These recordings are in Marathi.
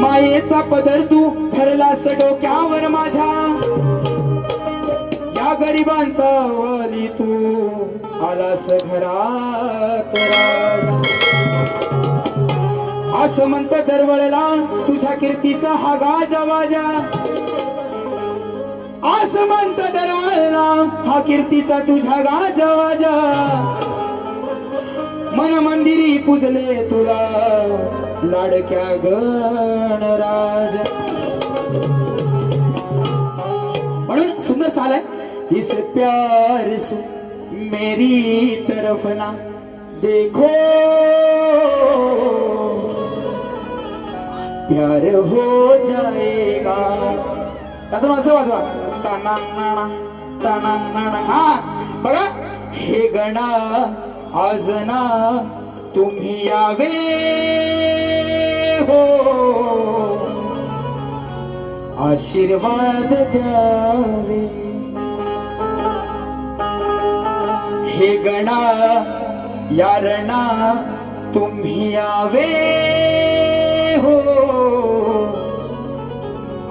मायेचा पदर तू ठरलास डोक्यावर माझ्या. या गरिबांचा वाली तू आलास घरात असं म्हणत दरवळला तुझ्या कीर्तीचा हा गाजा वाजा. असं म्हणत दरवळला हा कीर्तीचा तुझ्या गाजा वाजा. मन मंदिरी पुजले तुला. लाडक्या गणराजा म्हणून सुंदर चाल आहे इस प्यार से मेरी तरफ ना देखो. प्यार हो जाएगा. त्यातून असं वाजवा. ताना नाना ताना नाना हा बघा हे गणा आज ना तुम्ही यावे हो. आशीर्वाद द्यावे. हे गणा यारणा तुम्ही यावे हो.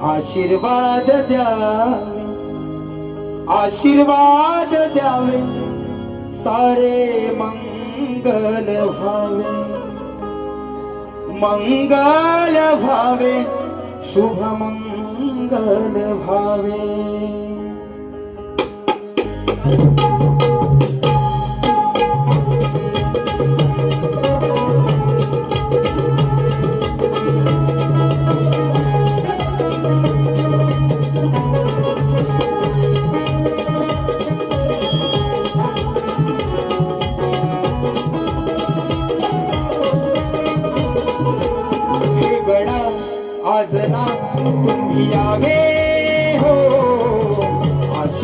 आशीर्वाद द्यावे. आशीर्वाद द्यावे. सारे मंगल भावे मंगल भावे शुभ मंगल भावे.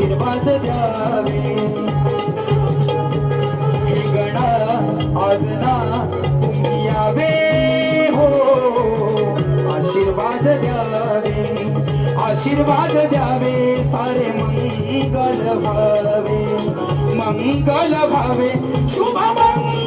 आशीर्वाद द्यावे. हे गणा आज ना तुम्ही यावे हो. आशीर्वाद द्यावे आशीर्वाद द्यावे सारे मंगल भावे मंगल भावे शुभ मंगल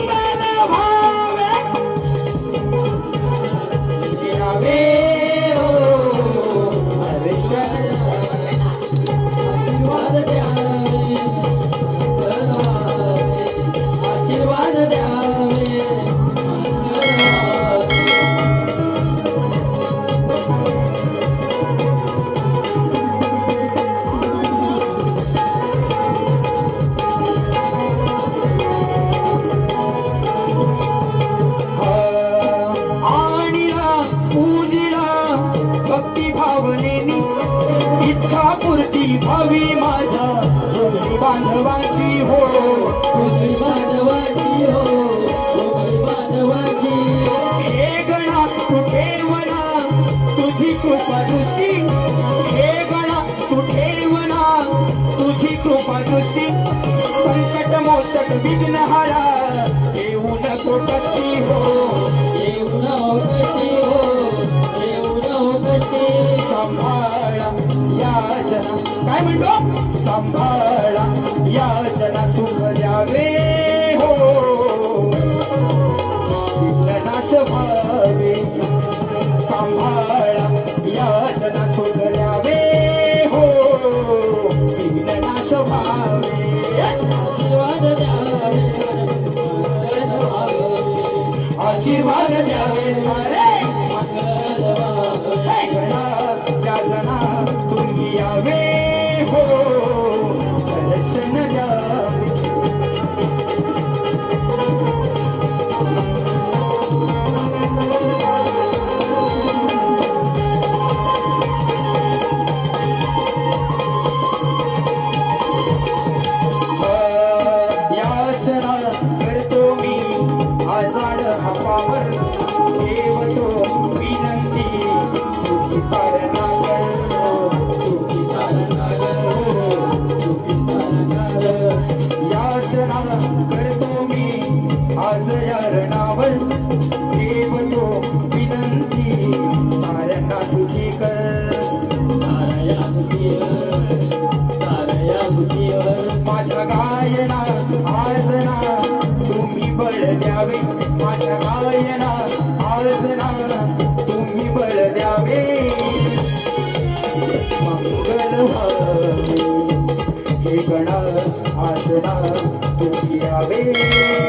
भक्ती भावनेनी इच्छा पूर्ती भावी भोगी बांधवाची हो. बांधवाची हो. बांधवाची. हे गणा ठेवना तुझी कृपा दृष्टी. हे गणा ठेवना तुझी कृपा दृष्टी. संकट मोचक विघ्नहारा. येऊ नको कष्टी. काय म्हणतो सांभाळा याचना सुख द्यावे हो. विघ्ननाश व्हावे सांभाळा याचना सुख द्यावे हो. विघ्ननाश व्हावे आशीर्वाद द्यावे आशीर्वाद द्यावे सारे. चरणावर ठेवतो विनंती. साऱ्यांना सुखी कर. साऱ्या सुखीवर साऱ्या सुखीवर. माझ्या गायना आसना तुम्ही बळ द्यावे. माझ्या गायना आसना तुम्ही बळ द्यावे. मंगल व्हावे. हे गणा आसना तुम्ही यावे